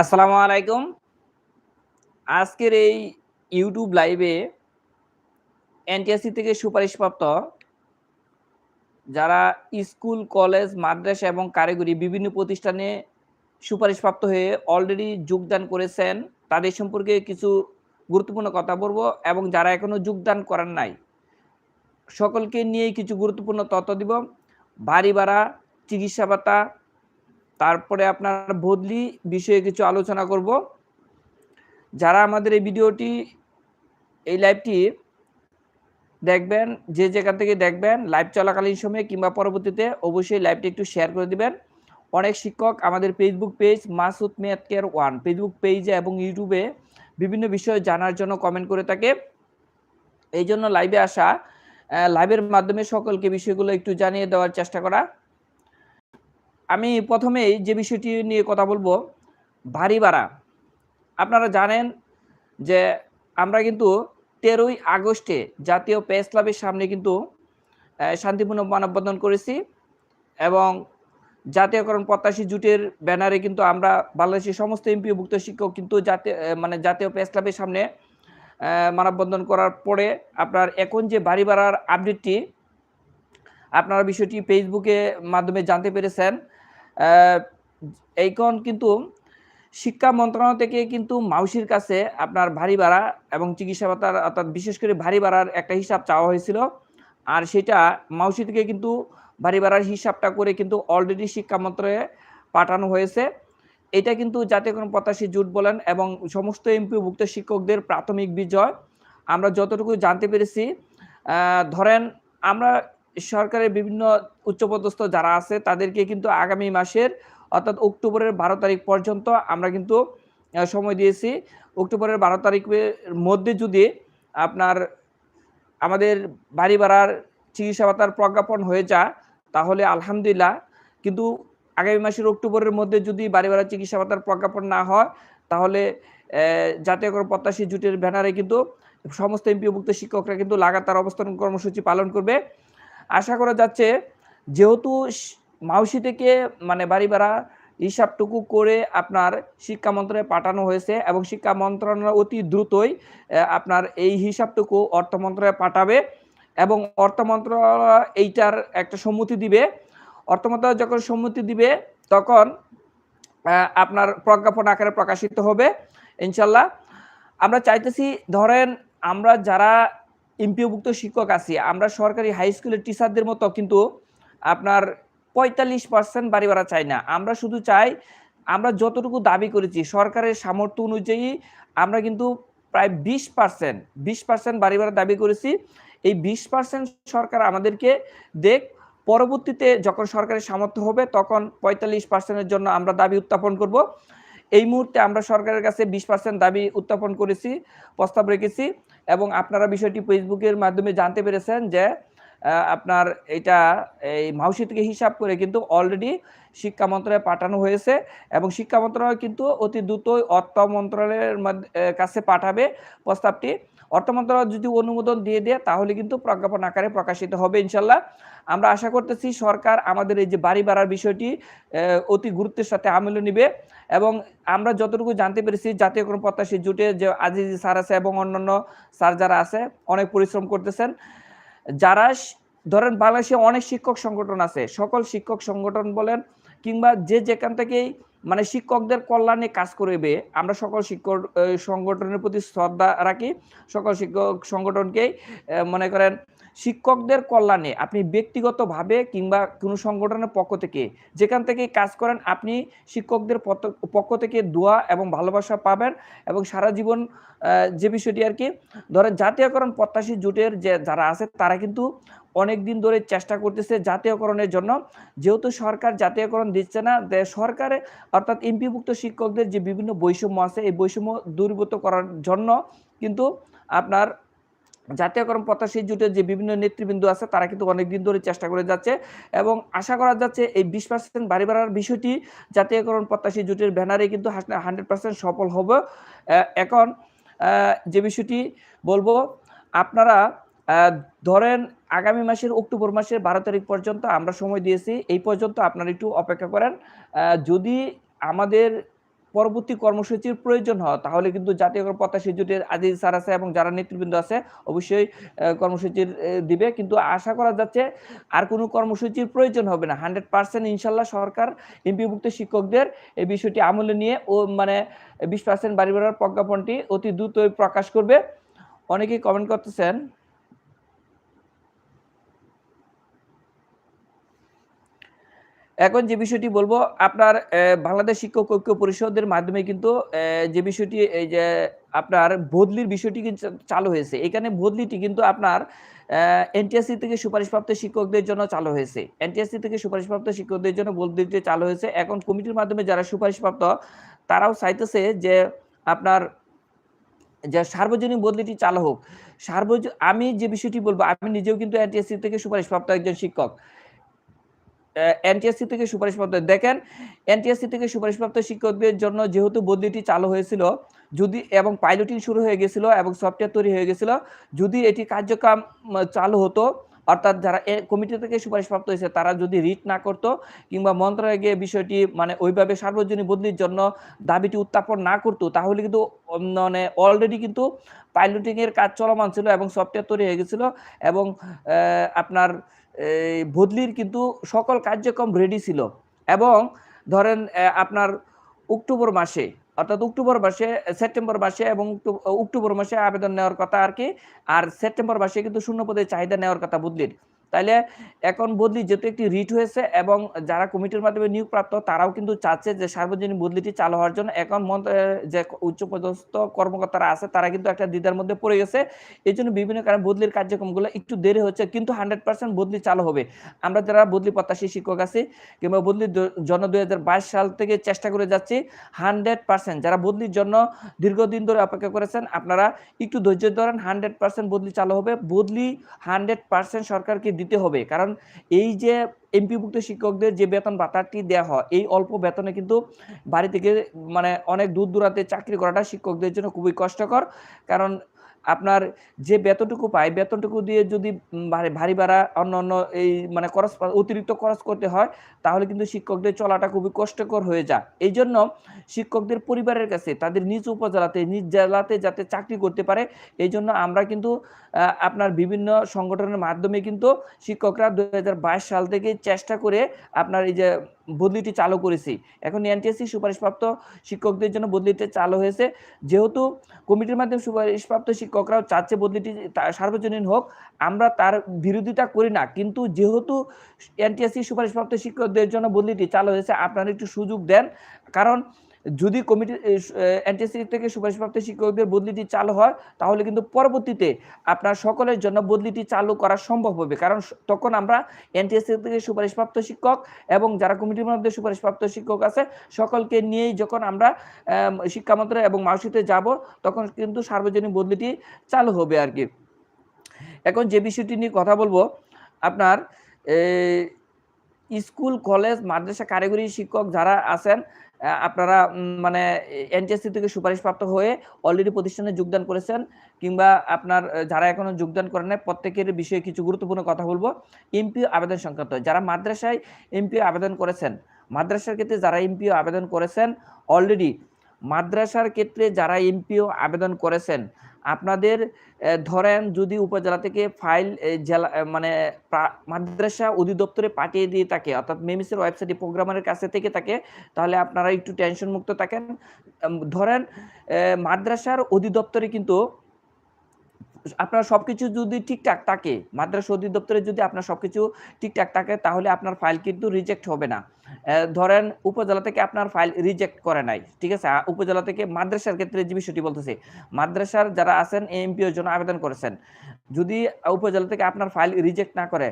আসসালামু আলাইকুম। আজকের এই ইউটিউব লাইভে এনটিএসসি থেকে সুপারিশপ্রাপ্ত যারা স্কুল, কলেজ, মাদ্রাসা এবং কারিগরি বিভিন্ন প্রতিষ্ঠানে সুপারিশপ্রাপ্ত হয়ে অলরেডি যোগদান করেছেন, তাদের সম্পর্কে কিছু গুরুত্বপূর্ণ কথা বলব এবং যারা এখনও যোগদান করেন নাই, সকলকে নিয়ে কিছু গুরুত্বপূর্ণ তথ্য দিব। বাড়ি ভাড়া, চিকিৎসা ভাতা তারপরে আপনার বদলি বিষয়ে কিছু আলোচনা করব। যারা আমাদের এই ভিডিওটি, এই লাইভটি দেখবেন, যে জায়গা থেকে দেখবেন, লাইভ চলাকালীন সময়ে কিংবা পরবর্তীতে অবশ্যই লাইভটি একটু শেয়ার করে দিবেন। অনেক শিক্ষক আমাদের ফেসবুক পেজ মাসুদ মেয়াদ কেয়ার ওয়ান ফেসবুক পেজে এবং ইউটিউবে বিভিন্ন বিষয় জানার জন্য কমেন্ট করে থাকে। এই জন্য লাইভে আসা লাইভের মাধ্যমে সকলকে বিষয়গুলো একটু জানিয়ে দেওয়ার চেষ্টা করা। আমি প্রথমেই যে বিষয়টি নিয়ে কথা বলব, ভারী ভাড়া। আপনারা জানেন যে আমরা কিন্তু তেরোই আগস্টে জাতীয় প্রেস ক্লাবের সামনে কিন্তু শান্তিপূর্ণ মানববন্ধন করেছি এবং জাতীয়করণ প্রত্যাশী জুটের ব্যানারে কিন্তু আমরা বাংলাদেশের সমস্ত এমপিভুক্ত শিক্ষক কিন্তু জাতীয় মানে জাতীয় প্রেস ক্লাবের সামনে মানববন্ধন করার পরে আপনার এখন যে বাড়ি ভাড়ার আপডেটটি আপনারা বিষয়টি ফেসবুকে মাধ্যমে জানতে পেরেছেন। এইখন কিন্তু শিক্ষা মন্ত্রণালয় থেকে কিন্তু মাউসির কাছে আপনার ভারী ভাড়া এবং চিকিৎসা ভাতার, অর্থাৎ বিশেষ করে ভারী ভাড়ার একটা হিসাব চাওয়া হয়েছিল। আর সেটা মাউসি থেকে কিন্তু ভারী ভাড়ার হিসাবটা করে কিন্তু অলরেডি শিক্ষা মন্ত্রণালয়ে পাঠানো হয়েছে। এটা কিন্তু জাতীয় কোনো প্রত্যাশী জুট বলেন এবং সমস্ত এমপিভুক্ত শিক্ষকদের প্রাথমিক বিজয়। আমরা যতটুকু জানতে পেরেছি ধরেন আমরা সরকারের বিভিন্ন উচ্চপদস্থ যারা আছে, তাদেরকে কিন্তু আগামী মাসের, অর্থাৎ অক্টোবরের বারো তারিখ পর্যন্ত আমরা কিন্তু সময় দিয়েছি। অক্টোবরের বারো তারিখের মধ্যে যদি আপনার আমাদের বাড়ি ভাড়ার চিকিৎসা ভাতার প্রজ্ঞাপন হয়ে যায়, তাহলে আলহামদুলিল্লাহ। কিন্তু আগামী মাসের অক্টোবরের মধ্যে যদি বাড়ি ভাড়া চিকিৎসা ভাতার প্রজ্ঞাপন না হয়, তাহলে জাতীয় প্রত্যাশী জুটের ব্যানারে কিন্তু সমস্ত এমপিভুক্ত শিক্ষকরা কিন্তু লাগাতার অবস্থান কর্মসূচি পালন করবে। আশা করা যাচ্ছে যেহেতু মাউসি থেকে মানে বাড়ি ভাড়া হিসাবটুকু করে আপনার শিক্ষা মন্ত্রণালয়ে পাঠানো হয়েছে এবং শিক্ষা মন্ত্রণালয় অতি দ্রুতই আপনার এই হিসাবটুকু অর্থ মন্ত্রণালয়ে পাঠাবে এবং অর্থ মন্ত্রণালয় এইটার একটা সম্মতি দিবে। অর্থ মন্ত্রণালয় যখন সম্মতি দিবে, তখন আপনার প্রজ্ঞাপন আকারে প্রকাশিত হবে, ইনশাল্লাহ। আমরা চাইতেছি, ধরেন আমরা যারা এমপিওভুক্ত শিক্ষক আছি। আমরা সরকারি হাই স্কুলের টিচারদের মতো কিন্তু আপনার পঁয়তাল্লিশ পার্সেন্ট বাড়ি ভাড়া চাই না। আমরা শুধু চাই, আমরা যতটুকু দাবি করেছি, সরকারের সামর্থ্য অনুযায়ী আমরা কিন্তু প্রায় বিশ পার্সেন্ট বিশ পার্সেন্ট বাড়ি ভাড়া দাবি করেছি। এই বিশ পার্সেন্ট সরকার আমাদেরকে দেখ, পরবর্তীতে যখন সরকারের সামর্থ্য হবে তখন পঁয়তাল্লিশ পার্সেন্টের জন্য আমরা দাবি উত্থাপন করব। এই মুহূর্তে আমরা সরকারের কাছে বিশ পার্সেন্ট দাবি উত্থাপন করেছি, প্রস্তাব রেখেছি। এবং আপনারা বিষয়টি ফেসবুকের মাধ্যমে জানতে পেরেছেন যে আপনার এটা এই মাউসি থেকে হিসাব করে কিন্তু অলরেডি শিক্ষা মন্ত্রণালয়ে পাঠানো হয়েছে এবং শিক্ষা মন্ত্রণালয় কিন্তু অতি দ্রুতই অর্থ মন্ত্রণালয়ের কাছে পাঠাবে প্রস্তাবটি। অর্থ মন্ত্রণালয় যদি অনুমোদন দিয়ে দেয়, তাহলে কিন্তু প্রজ্ঞাপন আকারে প্রকাশিত হবে ইনশাল্লাহ আমরা আশা করতেছি সরকার আমাদের এই যে বাড়ি বাড়ার বিষয়টি অতি গুরুত্বের সাথে আমলে নিবে। এবং আমরা যতটুকু জানতে পেরেছি, জাতীয় কোনো প্রত্যাশী জুটে যে আজিজি স্যার আছে এবং অন্যান্য স্যার যারা আছে, অনেক পরিশ্রম করতেছেন। যারা ধরেন বাংলাদেশে অনেক শিক্ষক সংগঠন আছে, সকল শিক্ষক সংগঠন বলেন কিংবা যে যেখান থেকেই মানে শিক্ষকদের কল্যাণে কাজ করবে, আমরা সকল শিক্ষক সংগঠনের প্রতি শ্রদ্ধা রাখি। সকল শিক্ষক সংগঠনকেই মনে করেন শিক্ষকদের কল্যাণে আপনি ব্যক্তিগতভাবে কিংবা কোনো সংগঠনের পক্ষ থেকে যেখান থেকে কাজ করেন, আপনি শিক্ষকদের পক্ষ থেকে দোয়া এবং ভালোবাসা পাবেন এবং সারা জীবন যে বিষয়টি আর কি, ধরেন জাতীয়করণ প্রত্যাশী জোটের যে, যারা আছে তারা কিন্তু অনেক দিন ধরে চেষ্টা করতেছে জাতীয়করণের জন্য। যেহেতু সরকার জাতীয়করণ দিচ্ছে না সরকারে অর্থাৎ এমপিভুক্ত শিক্ষকদের যে বিভিন্ন বৈষম্য আছে, এই বৈষম্য দূরীভূত করার জন্য কিন্তু আপনার জাতীয়করণ প্রত্যাশী জুটের যে বিভিন্ন নেতৃবৃন্দ আছে, তারা কিন্তু অনেকদিন ধরে চেষ্টা করে যাচ্ছে এবং আশা করা যাচ্ছে এই বিশ পার্সেন্ট বাড়ি বাড়ার বিষয়টি জাতীয়করণ প্রত্যাশী জুটের ব্যানারে কিন্তু হান্ড্রেড পার্সেন্ট সফল হবে। এখন যে বিষয়টি বলব, আপনারা ধরেন আগামী মাসের অক্টোবর মাসের বারো তারিখ পর্যন্ত আমরা সময় দিয়েছি, এই পর্যন্ত আপনারা একটু অপেক্ষা করেন। যদি আমাদের পরবর্তী কর্মসূচির প্রয়োজন হয়। তাহলে কিন্তু জাতীয় প্রত্যাশী জোটের আজিজ স্যার আছে এবং যারা নেতৃবৃন্দ আছে, অবশ্যই কর্মসূচির দিবে। কিন্তু আশা করা যাচ্ছে আর কোনো কর্মসূচির প্রয়োজন হবে না। হান্ড্রেড পার্সেন্ট ইনশাল্লাহ সরকার, এমপিভুক্ত শিক্ষকদের এই বিষয়টি আমলে নিয়ে ও মানে বিশ পার্সেন্ট বাড়ি বাড়ার প্রজ্ঞাপনটি অতি দ্রুতই প্রকাশ করবে। অনেকেই কমেন্ট করতেছেন এখন যে বিষয়টি বলব, আপনার বাংলাদেশ শিক্ষক ঐক্য পরিষদের মাধ্যমে কিন্তু যে বিষয়টি, এই যে আপনার বদলির বিষয়টি চালু হয়েছে। এখানে বদলিটি কিন্তু আপনার এনটিএসসি থেকে সুপারিশপ্রাপ্ত শিক্ষকদের জন্য চালু হয়েছে। এনটিএসসি থেকে সুপারিশপ্রাপ্ত শিক্ষকদের জন্য বদলিটি চালু হয়েছে। এখন কমিটির মাধ্যমে যারা সুপারিশপ্রাপ্ত, তারাও চাইতেছে যে আপনার, যে সার্বজনীন বদলিটি চালু হোক। সার্বজ, আমি যে বিষয়টি বলব, আমি নিজেও কিন্তু এনটিএসসি থেকে সুপারিশপ্রাপ্ত একজন শিক্ষক। এনটিএসসি থেকে সুপারিশপ্রাপ্ত, দেখেন, এনটিএসসি থেকে সুপারিশপ্রাপ্ত শিক্ষকদের জন্য যেহেতু বদলিটি চালু হয়েছিল, যদি, এবং পাইলটিং শুরু হয়ে গেছিল এবং সফটওয়্যার তৈরি হয়ে গেছিল, যদি এটি কার্যক্রম চালু হতো, অর্থাৎ যারা কমিটি থেকে সুপারিশপ্রাপ্ত হয়েছে, তারা যদি রিট না করতো, কিংবা মন্ত্রণালয়ে গিয়ে বিষয়টি মানে ওইভাবে সার্বজনীন বদলির জন্য দাবিটি উত্থাপন না করতো, তাহলে কিন্তু মানে অলরেডি কিন্তু পাইলটিং এর কাজ চলমান ছিল এবং সফটওয়্যার তৈরি হয়ে গেছিল এবং আপনার বদলির কিন্তু সকল কার্যক্রম রেডি ছিল। এবং ধরেন আপনার অক্টোবর মাসে, অর্থাৎ অক্টোবর মাসে, সেপ্টেম্বর মাসে এবং অক্টোবর মাসে আবেদন নেওয়ার কথা আর কি, আর সেপ্টেম্বর মাসে কিন্তু শূন্য পদে চাহিদা নেওয়ার কথা বদলির। তাইলে এখন বদলি যেহেতু একটি রিট হয়েছে এবং যারা কমিটির মাধ্যমে নিয়োগপ্রাপ্ত, তারাও কিন্তু চাচ্ছে যে সার্বজনীন বদলিটি চালু হওয়ার জন্য। এখন যে উচ্চপদস্থ কর্মকর্তারা আছে, তারা কিন্তু একটা দ্বিধার মধ্যে পড়ে গেছে। এই জন্য বিভিন্ন কারণে বদলির কার্যক্রমগুলো একটু দেরি হচ্ছে, কিন্তু হান্ড্রেড পার্সেন্ট বদলি চালু হবে। আমরা যারা বদলি প্রত্যাশী শিক্ষক আছি কিংবা বদলির জন্য দুই হাজার বাইশ সাল থেকে চেষ্টা করে যাচ্ছি হান্ড্রেড পার্সেন্ট যারা বদলির জন্য দীর্ঘদিন ধরে অপেক্ষা করেছেন, আপনারা একটু ধৈর্য ধরেন হান্ড্রেড পার্সেন্ট বদলি চালু হবে। বদলি হান্ড্রেড পার্সেন্ট সরকারকে দিতে হবে। কারণ এই যে এমপিভুক্ত শিক্ষকদের যে বেতন ভাতাটি দেওয়া হয়, এই অল্প বেতনে কিন্তু বাড়ি থেকে মানে অনেক দূর দূরান্তে চাকরি করাটা শিক্ষকদের জন্য খুবই কষ্টকর। কারণ আপনার যে বেতনটুকু পায়, বেতনটুকু দিয়ে যদি ভারী ভাড়া অন্য অন্য এই মানে খরচ, অতিরিক্ত খরচ করতে হয়, তাহলে কিন্তু শিক্ষকদের চলাটা খুবই কষ্টকর হয়ে যায়। এই জন্য শিক্ষকদের পরিবারের কাছে, তাদের নিজ উপজেলাতে, নিজ জেলাতে যাতে চাকরি করতে পারে এই জন্য আমরা কিন্তু আপনার বিভিন্ন সংগঠনের মাধ্যমে কিন্তু শিক্ষকরা দু হাজার বাইশ সাল থেকে চেষ্টা করে আপনার এই যে বদলিটি চালু করেছি। এখন এনটিএসসি সুপারিশপ্রাপ্ত শিক্ষকদের জন্য বদলিটি চালু হয়েছে। যেহেতু কমিটির মাধ্যমে সুপারিশপ্রাপ্ত শিক্ষকরাও চাচ্ছে বদলিটি সার্বজনীন হোক, আমরা তার বিরোধিতা করি না। কিন্তু যেহেতু এনটিএসসি সুপারিশপ্রাপ্ত শিক্ষকদের জন্য বদলিটি চালু হয়েছে, আপনারা একটু সুযোগ দেন। কারণ যদি কমিটি এনটিএসসি থেকে সুপারিশপ্রাপ্ত শিক্ষকদের বদলিটি চালু হয়, তাহলে কিন্তু পরবর্তীতে আপনার সকলের জন্য বদলিটি চালু করা সম্ভব হবে। কারণ তখন আমরা এনটিএসসি থেকে সুপারিশপ্রাপ্ত শিক্ষক এবং যারা কমিটির মধ্যে সুপারিশপ্রাপ্ত শিক্ষক আছে, সকলকে নিয়েই যখন আমরা শিক্ষা মন্ত্রণালয় এবং মাউসিতে যাব, তখন কিন্তু সার্বজনীন বদলিটি চালু হবে আর কি। এখন যে বিষয়টি নিয়ে কথা বলব, আপনার স্কুল, কলেজ, মাদ্রাসা, কারিগরি শিক্ষক যারা আছেন আপনারা মানে এনটিএসসি থেকে সুপারিশপ্রাপ্ত হয়ে অলরেডি প্রতিষ্ঠানে যোগদান করেছেন কিংবা আপনার যারা এখনও যোগদান করেন নাই, প্রত্যেকের বিষয়ে কিছু গুরুত্বপূর্ণ কথা বলব। এমপিও আবেদন সংক্রান্ত, যারা মাদ্রাসায় এমপিও আবেদন করেছেন, মাদ্রাসার ক্ষেত্রে যারা এমপিও আবেদন করেছেন অলরেডি মাদ্রাসার ক্ষেত্রে যারা এমপিও আবেদন করেছেন, আপনাদের ধরেন যদি উপজেলা থেকে ফাইল জেলা মানে মাদ্রাসা অধিদপ্তরে পাঠিয়ে দিয়ে থাকে, অর্থাৎ মেমিসের ওয়েবসাইটে প্রোগ্রামারের কাছে থেকে থাকে, তাহলে আপনারা একটু টেনশন মুক্ত থাকেন। ধরেন মাদ্রাসার অধিদপ্তরে কিন্তু আপনার সবকিছু যদি ঠিকঠাক থাকে, মাদ্রাসা অধিদপ্তরে যদি আপনার সবকিছু ঠিকঠাক থাকে, তাহলে আপনার ফাইল কিন্তু রিজেক্ট হবে না। ধরেন উপজেলা থেকে আপনার ফাইল রিজেক্ট করে নাই, ঠিক আছে? উপজেলা থেকে মাদ্রাসার ক্ষেত্রে যে বিষয়টি বলতেছে, মাদ্রাসার যারা আছেন এমপিওর জন্য আবেদন করেছেন। যদি উপজেলা থেকে আপনার ফাইল রিজেক্ট না করে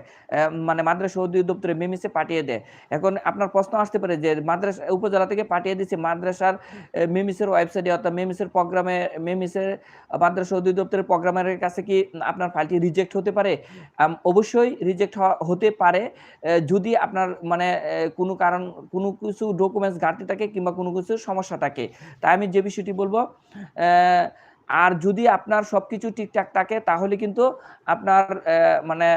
মানে মাদ্রাসা অধিদপ্তরে মেমিসে পাঠিয়ে দেয়, এখন আপনার প্রশ্ন আসতে পারে যে, মাদ্রাসা, উপজেলা থেকে পাঠিয়ে দিচ্ছে মাদ্রাসার মেমিসের ওয়েবসাইটে অর্থাৎ মেমিসের প্রোগ্রামে মেমিসের মাদ্রাসা অধিদপ্তরের প্রোগ্রামের কাছে কি আপনার ফাইলটি রিজেক্ট হতে পারে? অবশ্যই রিজেক্ট হতে পারে। যদি আপনার মানে কোনো কারণ কোনো কিছু ডকুমেন্টস ঘাটতি থাকে কিংবা কোনো কিছু সমস্যা থাকে তাই আমি যে বিষয়টি বলব আর যদি আপনার সবকিছু ঠিকঠাক থাকে, তাহলে কিন্তু আপনার মানে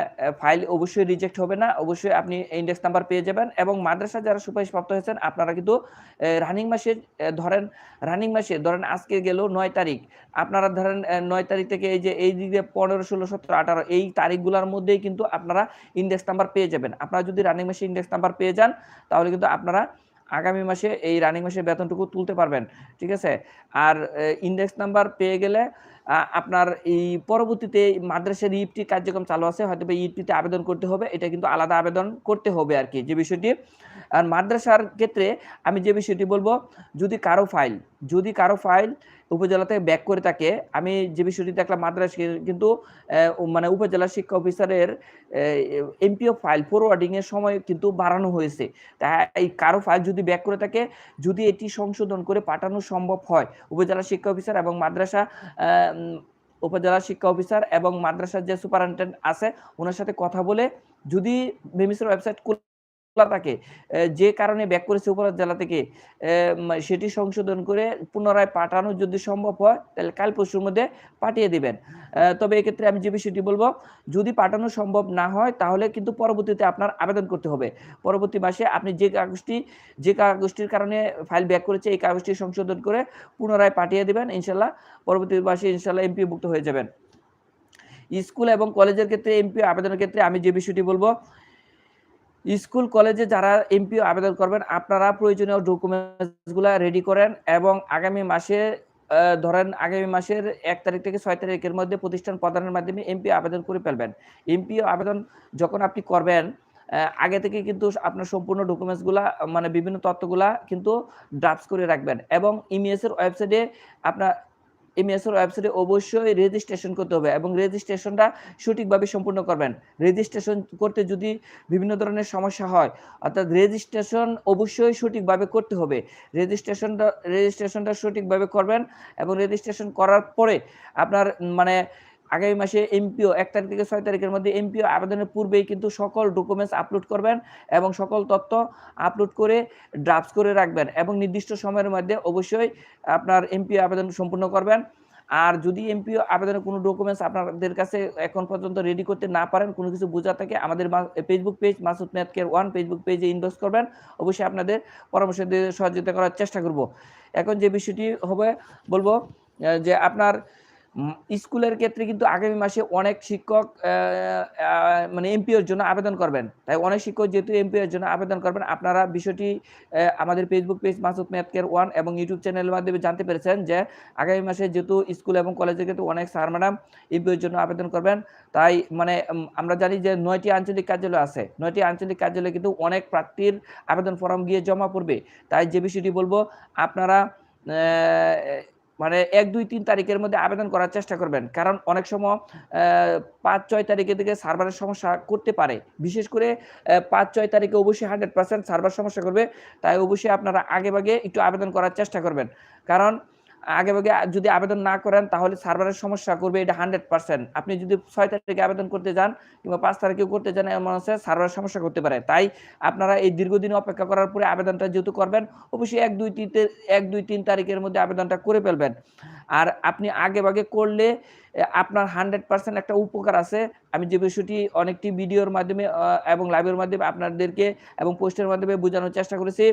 ফাইল অবশ্যই রিজেক্ট হবে না। অবশ্যই আপনি ইন্ডেক্স নাম্বার পেয়ে যাবেন এবং মাদ্রাসা যারা সুপারিশপ্রাপ্ত হয়েছেন, আপনারা কিন্তু রানিং মাসে ধরেন রানিং মাসে, ধরেন আজকে গেল নয় তারিখ। আপনারা ধরেন নয় তারিখ থেকে এই যে, এই দিকে পনেরো, ষোলো, সতেরো, আঠারো, এই তারিখগুলোর মধ্যেই কিন্তু আপনারা ইন্ডেক্স নাম্বার পেয়ে যাবেন। আপনারা যদি রানিং মাসে ইন্ডেক্স নাম্বার পেয়ে যান, তাহলে কিন্তু আপনারা আগামী মাসে এই রানিং মাসের বেতনটুকু তুলতে পারবেন, ঠিক আছে? আর ইন্ডেক্স নাম্বার পেয়ে গেলে আপনার এই পরবর্তীতে মাদ্রাসার ইপটি কার্যক্রম চালু আছে, হয়তো বা ইপটিতে আবেদন করতে হবে, এটা কিন্তু আলাদা আবেদন করতে হবে আর কি যে বিষয়টি। আর মাদ্রাসার ক্ষেত্রে আমি যে বিষয়টি বলব, যদি কারও ফাইল যদি কারও ফাইল উপজেলা থেকে ব্যাক করে থাকে, আমি যে বিষয়টি দেখলাম মাদ্রাসা কিন্তু মানে উপজেলা শিক্ষা অফিসারের এমপিও ফাইল ফরওয়ার্ডিং এর সময় কিন্তু বাড়ানো হয়েছে। তাই কারও ফাইল যদি ব্যাক করে থাকে, যদি এটি সংশোধন করে পাঠানো সম্ভব হয়, উপজেলা শিক্ষা অফিসার এবং মাদ্রাসা উপজেলা শিক্ষা অফিসার এবং মাদ্রাসার যে সুপারিনটেন্ডেন্ট আছে ওনার সাথে কথা বলে যদি মিমিসের ওয়েবসাইট থাকে। যে কারণে ব্যাক করেছে উপজেলা থেকে। সেটি সংশোধন করে পুনরায় পাঠানো যদি সম্ভব হয়, তাহলে কাল পরশুর মধ্যে পাঠিয়ে দিবেন। তবে এক্ষেত্রে আমি যে বিষয়টি বলব, যদি পাঠানো সম্ভব না হয়, তাহলে কিন্তু পরবর্তীতে আপনার আবেদন করতে হবে। পরবর্তী মাসে আপনি যে কাগজটি, যে কাগজটির কারণে ফাইল ব্যাক করেছে, এই কাগজটি সংশোধন করে পুনরায় পাঠিয়ে দেবেন ইনশাল্লাহ পরবর্তী মাসে ইনশাল্লাহ এমপি ভুক্ত হয়ে যাবেন। স্কুল এবং কলেজের ক্ষেত্রে এমপি আবেদনের ক্ষেত্রে আমি যে বিষয়টি বলব স্কুল, কলেজে যারা এমপিও আবেদন করবেন, আপনারা প্রয়োজনীয় ডকুমেন্টসগুলো রেডি করেন এবং আগামী মাসে ধরেন আগামী মাসের এক তারিখ থেকে ছয় তারিখের মধ্যে প্রতিষ্ঠান প্রদানের মাধ্যমে এমপি আবেদন করে ফেলবেন। এমপিও আবেদন যখন আপনি করবেন আগে থেকে কিন্তু আপনার সম্পূর্ণ ডকুমেন্টসগুলা মানে বিভিন্ন তথ্যগুলা কিন্তু ড্রাফটস করে রাখবেন এবং ইমিএস এর ওয়েবসাইটে আপনার এমএসের ওয়েবসাইটে অবশ্যই রেজিস্ট্রেশন করতে হবে এবং রেজিস্ট্রেশনটা সঠিকভাবে সম্পূর্ণ করবেন। রেজিস্ট্রেশন করতে যদি বিভিন্ন ধরনের সমস্যা হয়, অর্থাৎ রেজিস্ট্রেশন অবশ্যই সঠিকভাবে করতে হবে। রেজিস্ট্রেশনটা রেজিস্ট্রেশনটা সঠিকভাবে করবেন এবং রেজিস্ট্রেশন করার পরে আপনার মানে আগামী মাসে এমপিও, এক তারিখ থেকে ছয় তারিখের মধ্যে এমপিও আবেদনের পূর্বেই কিন্তু সকল ডকুমেন্টস আপলোড করবেন এবং সকল তথ্য আপলোড করে ড্রাফটস করে রাখবেন এবং নির্দিষ্ট সময়ের মধ্যে অবশ্যই আপনার এমপিও আবেদন সম্পূর্ণ করবেন। আর যদি এমপিও আবেদনের কোনো ডকুমেন্টস আপনাদের কাছে এখন পর্যন্ত রেডি করতে না পারেন, কোনো কিছু বোঝা থাকে, আমাদের ফেসবুক পেজ মাসুদ মেয়াদ কেয়ার ওয়ান ফেসবুক পেজে ইনভেস্ট করবেন। অবশ্যই আপনাদের পরামর্শ দিয়ে সহযোগিতা করার চেষ্টা করব। এখন যে বিষয়টি হবে, বলব যে আপনার স্কুলের ক্ষেত্রে কিন্তু আগামী মাসে অনেক শিক্ষক মানে এমপিওর জন্য আবেদন করবেন। তাই অনেক শিক্ষক যেহেতু এমপিওর জন্য আবেদন করবেন, আপনারা বিষয়টি আমাদের ফেসবুক পেজ মাসুদ মেয়াদকের ওয়ান এবং ইউটিউব চ্যানেলের মাধ্যমে জানতে পেরেছেন যে, আগামী মাসে যেহেতু স্কুল এবং কলেজের ক্ষেত্রে অনেক স্যার ম্যাডাম এমপিওর জন্য আবেদন করবেন। তাই মানে আমরা জানি যে নয়টি আঞ্চলিক কার্যালয় আছে। নয়টি আঞ্চলিক কার্যালয়ে কিন্তু অনেক প্রার্থীর আবেদন ফর্ম গিয়ে জমা পড়বে। তাই যে বিষয়টি বলব, আপনারা মানে এক, দুই, তিন তারিখের মধ্যে আবেদন করার চেষ্টা করবেন। কারণ অনেক সময় পাঁচ, ছয় তারিখের দিকে সার্ভারের সমস্যা করতে পারে। বিশেষ করে পাঁচ, ছয় তারিখে অবশ্যই হান্ড্রেড পার্সেন্ট সার্ভার সমস্যা করবে। তাই অবশ্যই আপনারা আগে ভাগে একটু আবেদন করার চেষ্টা করবেন। কারণ আগে যদি আবেদন না করেন, তাহলে সার্ভারের সমস্যা করবে, এটা হান্ড্রেড পার্সেন্ট। আপনি যদি ছয় তারিখে আবেদন করতে যান কিংবা পাঁচ তারিখেও করতে যান, এমন আছে, সার্ভারের সমস্যা করতে পারে। তাই আপনারা এই দীর্ঘদিন অপেক্ষা করার পরে আবেদনটা যেহেতু করবেন, অবশ্যই এক, দুই, তিন, এক, দুই, তিন তারিখের মধ্যে আবেদনটা করে ফেলবেন। আর আপনি আগে ভাগে করলে আপনার হান্ড্রেড পার্সেন্ট একটা উপকার আছে। আমি যে বিষয়টি অনেকটি ভিডিওর মাধ্যমে এবং লাইভের মাধ্যমে আপনাদেরকে এবং পোস্টের মাধ্যমে বোঝানোর চেষ্টা করেছি।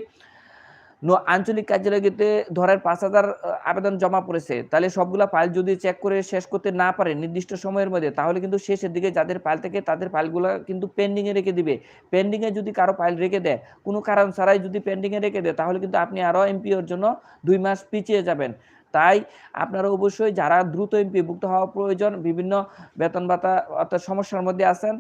আঞ্চলিক কার্যালয়তে ধরার পাঁচ হাজার আবেদন জমা পড়েছে। তাহলে সবগুলা ফাইল যদি চেক করে শেষ করতে না পারে নির্দিষ্ট সময়ের মধ্যে, তাহলে কিন্তু শেষের দিকে যাদের ফাইল থেকে তাদের ফাইলগুলো কিন্তু পেন্ডিংয়ে রেখে দিবে। পেন্ডিংয়ে যদি কারও ফাইল রেখে দেয়, কোনো কারণ ছাড়াই যদি পেন্ডিংয়ে রেখে দেয়, তাহলে কিন্তু আপনি আরও এমপিওর জন্য দুই মাস পিছিয়ে যাবেন। তাই আপনারা অবশ্যই যারা দ্রুত এমপিভুক্ত হওয়া প্রয়োজন, বিভিন্ন বেতন ভাতা অর্থাৎ সমস্যার মধ্যে আছেন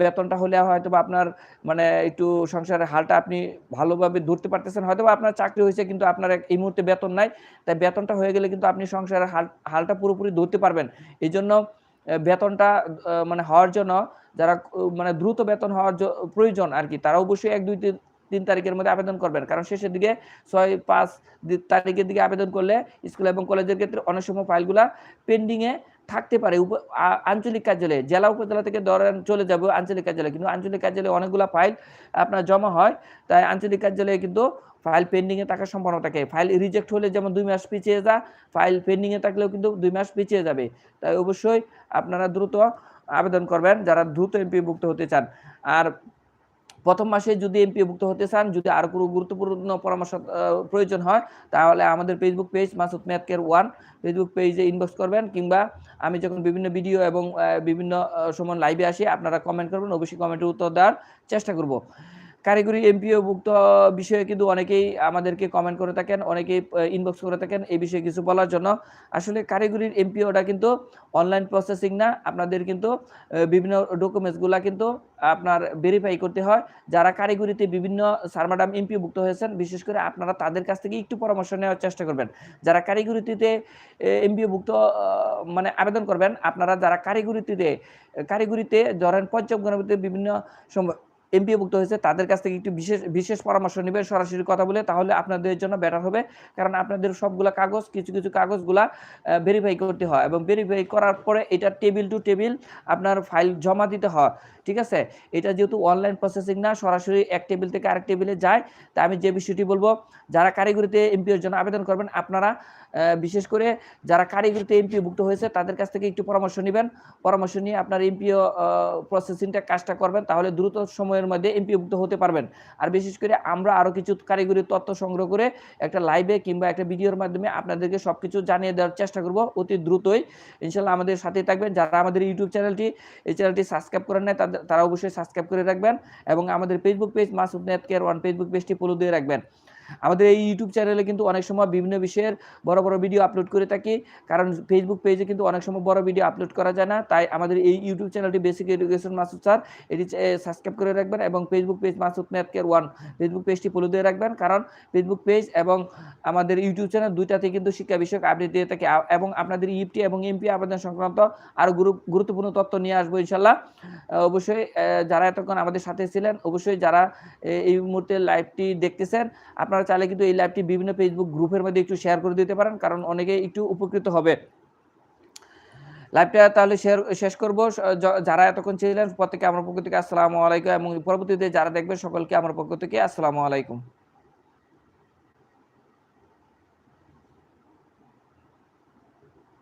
বেতনটা হলে হয়তো বা আপনার মানে একটু সংসারের হালটা আপনি ভালোভাবে ধরতে পারতেছেন। হয়তো বা আপনার চাকরি হয়েছে কিন্তু আপনার এই মুহূর্তে বেতন নাই, তাই বেতনটা হয়ে গেলে কিন্তু আপনি সংসারের হাল, হালটা পুরোপুরি ধরতে পারবেন। এই জন্য বেতনটা মানে হওয়ার জন্য যারা মানে দ্রুত বেতন হওয়ার প্রয়োজন আর কি তারা অবশ্যই এক, দুই তিন তারিখের মধ্যে আবেদন করবেন। কারণ শেষের দিকে ছয় পাঁচ তারিখের দিকে আবেদন করলে স্কুল এবং কলেজের ক্ষেত্রে অনেক সময় ফাইলগুলা পেন্ডিংয়ে থাকতে পারে। আঞ্চলিক কার্যালয়ে, জেলা উপজেলা থেকে ধরেন চলে যাবে আঞ্চলিক কার্যালয়ে। কিন্তু আঞ্চলিক কার্যালয়ে অনেকগুলো ফাইল আপনার জমা হয়, তাই আঞ্চলিক কার্যালয়ে কিন্তু ফাইল পেন্ডিংয়ে থাকার সম্ভাবনা থাকে। ফাইল রিজেক্ট হলে যেমন দুই মাস পিছিয়ে যা, ফাইল পেন্ডিংয়ে থাকলেও কিন্তু দুই মাস পিছিয়ে যাবে। তাই অবশ্যই আপনারা দ্রুত আবেদন করবেন, যারা দ্রুত এমপিভুক্ত হতে চান। আর প্রথম মাসে যদি এমপিভুক্ত হতে চান, যদি আর কোনো গুরুত্বপূর্ণ পরামর্শ প্রয়োজন হয়, তাহলে আমাদের Facebook page Masud math care one Facebook পেজে ইনবক্স করবেন কিংবা আমি যখন বিভিন্ন ভিডিও এবং বিভিন্ন সময় লাইভে আসি, আপনারা কমেন্ট করবেন, অবশ্যই কমেন্টের উত্তর দেওয়ার চেষ্টা করব। কারিগরি এমপিও ভুক্ত বিষয়ে কিন্তু অনেকেই আমাদেরকে কমেন্ট করে থাকেন, অনেকেই ইনবক্স করে থাকেন এই বিষয়ে কিছু বলার জন্য। আসলে কারিগরির এমপিওটা কিন্তু অনলাইন প্রসেসিং না, আপনাদের কিন্তু বিভিন্ন ডকুমেন্টসগুলো কিন্তু আপনার ভেরিফাই করতে হয়। যারা কারিগরিতে বিভিন্ন স্যার ম্যাডাম এমপি ভুক্ত হয়েছেন, বিশেষ করে আপনারা তাদের কাছ থেকে একটু পরামর্শ নেওয়ার চেষ্টা করবেন। যারা কারিগরিতে এমপিও ভুক্ত মানে আবেদন করবেন, আপনারা যারা কারিগরিতে কারিগরিতে ধরেন পঞ্চম গণপতিতে বিভিন্ন সময় এমপিও ভুক্ত হয়েছে, তাদের কাছ থেকে একটু বিশেষ বিশেষ পরামর্শ নেবেন, সরাসরি কথা বলে, তাহলে আপনাদের জন্য বেটার হবে। কারণ আপনাদের সবগুলা কাগজ, কিছু কিছু কাগজগুলা ভেরিফাই করতে হয় এবং ভেরিফাই করার পরে এটা টেবিল টু টেবিল আপনার ফাইল জমা দিতে হয়, ঠিক আছে? এটা যেহেতু অনলাইন প্রসেসিং না, সরাসরি এক টেবিল থেকে আরেক টেবিলে যায় তাই আমি যে বিষয়টি বলব, যারা কারিগরিতে এমপিওর জন্য আবেদন করবেন, আপনারা বিশেষ করে যারা কারিগরিতে এমপিও ভুক্ত হয়েছে, তাদের কাছ থেকে একটু পরামর্শ নেবেন। পরামর্শ নিয়ে আপনার এমপিও প্রসেসিংটা কাজটা করবেন, তাহলে দ্রুত সময়ের মধ্যে এমপিও ভুক্ত হতে পারবেন। আর বিশেষ করে আমরা আরও কিছু কারিগরি তথ্য সংগ্রহ করে একটা লাইভে কিংবা একটা ভিডিওর মাধ্যমে আপনাদেরকে সব কিছু জানিয়ে দেওয়ার চেষ্টা করব অতি দ্রুতই। ইনশাল্লাহ আমাদের সাথেই থাকবেন। যারা আমাদের ইউটিউব চ্যানেলটি এই চ্যানেলটি সাবস্ক্রাইব করেন নাই তারা অবশ্যই সাবস্ক্রাইব করে রাখবেন এবং আমাদের Facebook page Masud net care one Facebook পেজটি ফলো দিয়ে রাখবেন। আমাদের এই ইউটিউব চ্যানেলে কিন্তু অনেক সময় বিভিন্ন বিষয়ের বড় বড় ভিডিও আপলোড করে থাকি। কারণ ফেসবুক পেজে কিন্তু অনেক সময় বড় ভিডিও আপলোড করা যায় না। তাই আমাদের এই ইউটিউব চ্যানেলটি বেসিক এডুকেশন মাসুদ স্যার এটি সাবস্ক্রাইব করে রাখবেন এবং Facebook page Masud math care one Facebook পেজটি ফলো দিয়ে রাখবেন। কারণ ফেসবুক পেজ এবং আমাদের ইউটিউব চ্যানেল দুইটাতে কিন্তু শিক্ষা বিষয়ক আপডেট দিয়ে থাকি। এবং আপনাদের ইউপটি এবং এমপি আবেদন সংক্রান্ত আরও গুরুত্বপূর্ণ তথ্য নিয়ে আসব ইনশাল্লাহ অবশ্যই যারা এতক্ষণ আমাদের সাথে ছিলেন, অবশ্যই যারা এই মুহূর্তে লাইভটি দেখতেছেন আপনারা চাইলে কিন্তু এই লাইভটি বিভিন্ন ফেসবুক গ্রুপের মধ্যে একটু শেয়ার করে দিতে পারেন, কারণ অনেকে একটু উপকৃত হবে। লাইভটা তাহলে শেয়ার শেষ করব। যারা এতক্ষণ ছিলেন প্রত্যেকে আমার পক্ষ থেকে আসসালামু আলাইকুম এবং পরবর্তীতে যারা দেখবেন, সকলকে আমার পক্ষ থেকে আসসালামু আলাইকুম।